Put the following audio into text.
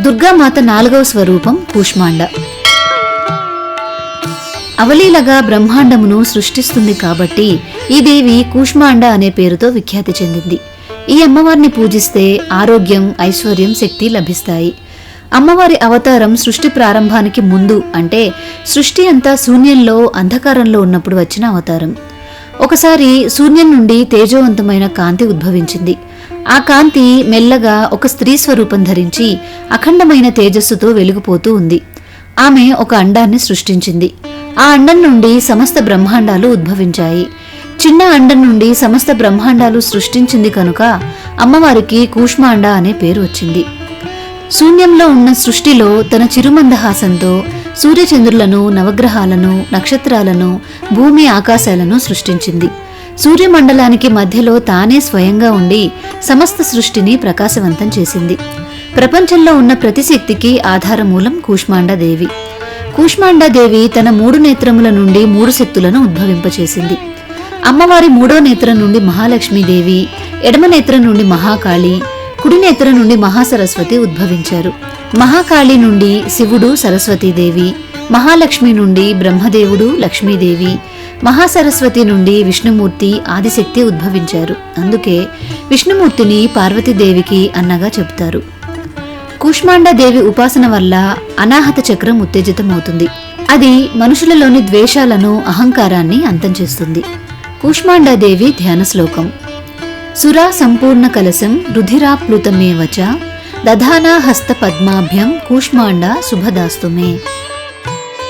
దుర్గామాత నాలుగవ స్వరూపం కూష్మాండ. అవలీలగా బ్రహ్మాండమును సృష్టిస్తుంది కాబట్టి ఈ దేవి కూష్మాండ అనే పేరుతో విఖ్యాతి చెందింది. ఈ అమ్మవారిని పూజిస్తే ఆరోగ్యం ఐశ్వర్యం శక్తి లభిస్తాయి. అమ్మవారి అవతారం సృష్టి ప్రారంభానికి ముందు అంటే సృష్టి అంతా శూన్యంలో అంధకారంలో ఉన్నప్పుడు వచ్చిన అవతారం. ఒకసారి శూన్యం నుండి తేజోవంతమైన కాంతి ఉద్భవించింది. ఆ కాంతి మెల్లగా ఒక స్త్రీ స్వరూపం ధరించి అఖండమైన తేజస్సుతో వెలిగిపోతూ ఉంది. ఆమె ఒక అండాన్ని సృష్టించింది. ఆ అండం నుండి సమస్త బ్రహ్మాండాలు ఉద్భవించాయి. చిన్న అండం నుండి సమస్త బ్రహ్మాండాలు సృష్టించింది కనుక అమ్మవారికి కూష్మాండ అనే పేరు వచ్చింది. శూన్యంలో ఉన్న సృష్టిలో తన చిరుమందహాసంతో సూర్యచంద్రులను నవగ్రహాలను నక్షత్రాలను భూమి ఆకాశాలను సృష్టించింది. సూర్యమండలానికి మధ్యలో తానే స్వయంగా ఉండి సమస్త సృష్టిని ప్రకాశవంతం చేసింది. ప్రపంచంలో ఉన్న ప్రతి శక్తికి ఆధారమూలం కూష్మాండదేవి. కూష్మాండదేవి తన మూడు నేత్రముల నుండి మూడు శక్తులను ఉద్భవింపచేసింది. అమ్మవారి మూడో నేత్రం నుండి మహాలక్ష్మీదేవి ఎడమ నేత్రం నుండి మహాకాళి కుడి నేత్రం నుండి మహాసరస్వతి ఉద్భవించారు. మహాకాళి నుండి శివుడు సరస్వతీదేవి మహాలక్ష్మి నుండి బ్రహ్మదేవుడు లక్ష్మీదేవి మహాసరస్వతి నుండి విష్ణుమూర్తి ఆదిశక్తి ఉద్భవించారు. అందుకే విష్ణుమూర్తిని పార్వతీదేవికి అన్నగా చెబుతారు. కూష్మాండదేవి ఉపాసన వల్ల అనాహత చక్రం ఉత్తేజితమవుతుంది. అది మనుషులలోని ద్వేషాలను అహంకారాన్ని అంతం చేస్తుంది. కూష్మాండదేవి ధ్యాన శ్లోకం. సురా సంపూర్ణ కలశం రుధిరాప్లుతమేవచ దధానా హస్త పద్మాభ్యం కూష్మాండ శుభదాస్తుమే